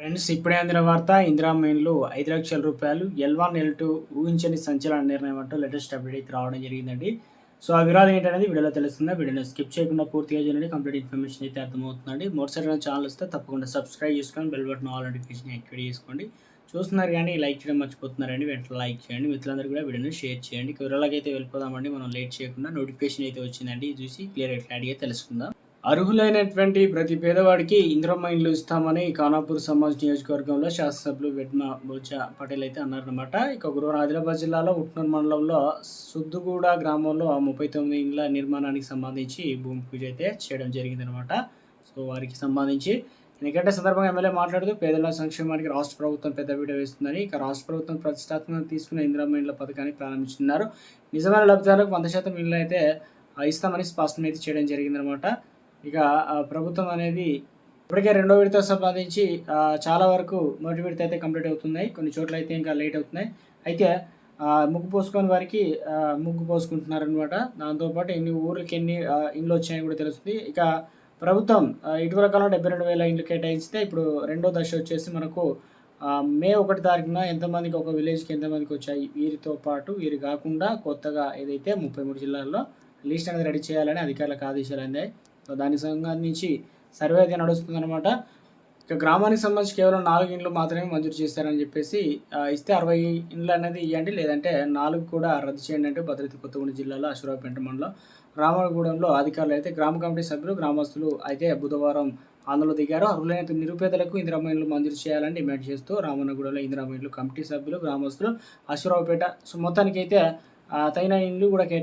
Friends ఇప్పుడే అందిన వార్త ఇందిరా మెయిన్లు ఐదు లక్షల రూపాయలు ఎల్ వన్ ఎల్ టూ ఊహించని సంచలన నిర్ణయం అంటూ లేటెస్ట్ అప్డేట్ అయితే రావడం జరిగిందండి. సో ఆ వివరాలు ఏంటనేది వీడియోలో తెలుస్తుంది. వీడియోని స్కిప్ చేయకుండా పూర్తిగా చేయండి కంప్లీట్ ఇన్ఫర్మేషన్ అయితే అర్థమవుతుందండి. మొదటిసారి ఛానల్ వస్తే తప్పకుండా సబ్స్క్రైబ్ చేసుకొని bell button all notification activate చేసుకోండి. చూస్తున్నారు కానీ లైక్ చేయడం మర్చిపోతున్నారండి. వెంటనే లైక్ చేయండి. మిత్రులందరూ కూడా వీడియోని షేర్ చేయండి. వివరాలకైతే వెళ్ళిపోదామండి మనం లేట్ చేయకుండా నోటిఫికేషన్ అయితే వచ్చిందండి. చూసి క్లియర్ క్లారిటీగా తెలుసుకుందాం. అర్హులైనటువంటి ప్రతి పేదవాడికి ఇంద్రమ్మ ఇండ్లు ఇస్తామని ఖానాపూర్ సమాజ్ నియోజకవర్గంలో శాసనసభ్యులు వెట్మ బోచా పటేల్ అయితే అన్నారనమాట ఇక గురువారం ఆదిలాబాద్ జిల్లాలో ఉట్నూర్ మండలంలో సుద్దుగూడ గ్రామంలో ముప్పై తొమ్మిది ఇండ్ల నిర్మాణానికి సంబంధించి భూమి పూజ అయితే చేయడం జరిగిందనమాట సో వారికి సంబంధించి ఎందుకంటే సందర్భంగా ఎమ్మెల్యే మాట్లాడుతూ పేదల సంక్షేమానికి రాష్ట్ర ప్రభుత్వం పెద్ద వీడియో వేస్తుందని ఇక రాష్ట్ర ప్రభుత్వం ప్రతిష్టాత్మకంగా తీసుకున్న ఇందిరమ్మ ఇండ్ల పథకాన్ని ప్రారంభించున్నారు నిజమైన లబ్ధిదారులకు వంద శాతం ఇళ్ళు అయితే ఇస్తామని స్పష్టం అయితే చేయడం జరిగిందనమాట ఇక ప్రభుత్వం అనేది ఇప్పటికే రెండో విడత సంపాదించి చాలా వరకు మొదటి విడత అయితే కంప్లీట్ అవుతున్నాయి. కొన్ని చోట్ల అయితే ఇంకా లేట్ అవుతున్నాయి. అయితే ముగ్గు పోసుకొని వారికి ముగ్గు పోసుకుంటున్నారు అనమాట దాంతోపాటు ఎన్ని ఊర్లకి ఎన్ని ఇండ్లు వచ్చాయని కూడా తెలుస్తుంది. ఇక ప్రభుత్వం ఇటీవల కాలంలో డెబ్బై రెండు వేల ఇండ్లు కేటాయిస్తే ఇప్పుడు రెండో దశ వచ్చేసి మనకు మే ఒకటి తారీఖున ఎంతమందికి ఒక విలేజ్కి ఎంతమందికి వచ్చాయి. వీరితో పాటు వీరు కాకుండా కొత్తగా ఏదైతే ముప్పై మూడు జిల్లాల్లో లిస్ట్ అనేది రెడీ చేయాలని అధికారులకు ఆదేశాలు అందాయి. సో దానికి సంబంధించి సర్వే అయితే నడుస్తుందన్నమాట. ఇక గ్రామానికి సంబంధించి కేవలం నాలుగు ఇండ్లు మాత్రమే మంజూరు చేస్తారని చెప్పేసి ఇస్తే అరవై ఇండ్లు అనేది ఇవ్వండి లేదంటే నాలుగు కూడా రద్దు చేయండి అంటే భద్రాద్రి కొత్తగూడెం జిల్లాలో అశ్వరావుపేట మండలం రామగూడెంలో అధికారులు అయితే గ్రామ కమిటీ సభ్యులు గ్రామస్తులు అయితే బుధవారం ఆందోళన దిగారు. అర్హులైన నిరుపేదలకు ఇందిరామ ఇండ్లు మంజూరు చేయాలని డిమాండ్ చేస్తూ రామన్నగూడలో ఇందిరామ ఇండ్లు కమిటీ సభ్యులు గ్రామస్తులు అశ్వరావుపేట సో మొత్తానికి అయితే తగిన ఇండ్లు కూడా కేటాయి